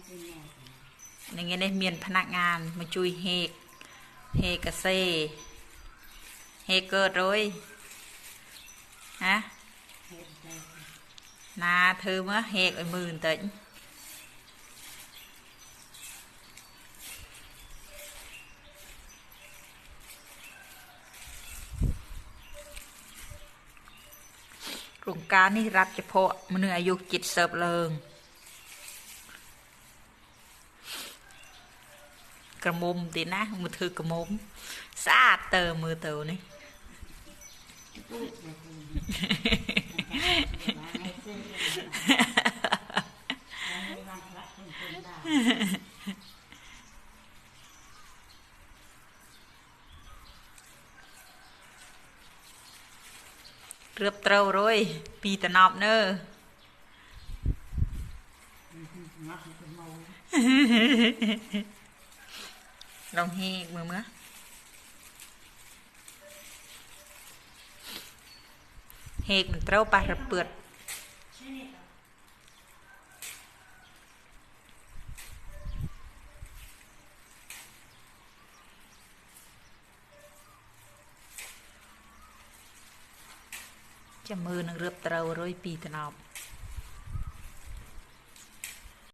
នឹងនេះមានភ្នាក់ងារមកជួយហេកហេកសេហេកកើតរួយហ៎ណាធ្វើមើលហេកឲ្យមើលបន្តិចរោងការនេះរដ្ឋជាភ័ក្រមនុស្សអាយុ70ឡើង ក្រមុំទីណាមកធ្វើក្រមុំស្អាតទៅមើលទៅនេះរៀបត្រូវរួយពីតំណប់នៅ ลองให้มือมือเฮกมันเต้าปลาระเปิดจะมือนึงเรือบเต้าร้อยปีตนอบ